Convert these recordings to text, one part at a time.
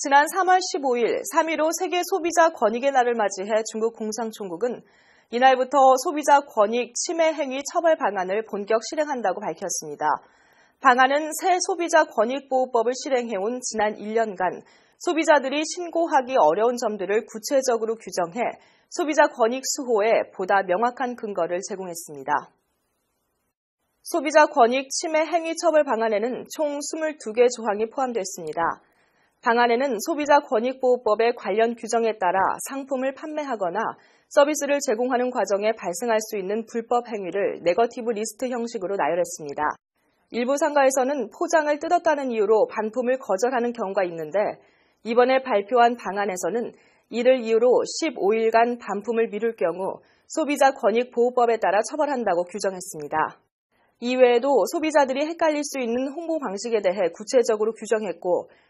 지난 3월 15일 3.15 세계 소비자 권익의 날을 맞이해 중국 공상총국은 이날부터 소비자 권익 침해 행위 처벌 방안을 본격 실행한다고 밝혔습니다. 방안은 새 소비자 권익보호법을 실행해온 지난 1년간 소비자들이 신고하기 어려운 점들을 구체적으로 규정해 소비자 권익 수호에 보다 명확한 근거를 제공했습니다. 소비자 권익 침해 행위 처벌 방안에는 총 22개 조항이 포함됐습니다. 방안에는 소비자 권익보호법의 관련 규정에 따라 상품을 판매하거나 서비스를 제공하는 과정에 발생할 수 있는 불법 행위를 네거티브 리스트 형식으로 나열했습니다. 일부 상가에서는 포장을 뜯었다는 이유로 반품을 거절하는 경우가 있는데 이번에 발표한 방안에서는 이를 이유로 15일간 반품을 미룰 경우 소비자 권익보호법에 따라 처벌한다고 규정했습니다. 이외에도 소비자들이 헷갈릴 수 있는 홍보 방식에 대해 구체적으로 규정했고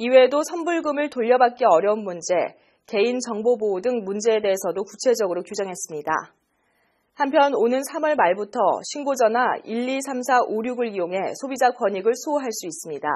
이외에도 선불금을 돌려받기 어려운 문제, 개인 정보 보호 등 문제에 대해서도 구체적으로 규정했습니다. 한편 오는 3월 말부터 신고 전화 123456을 이용해 소비자 권익을 수호할 수 있습니다.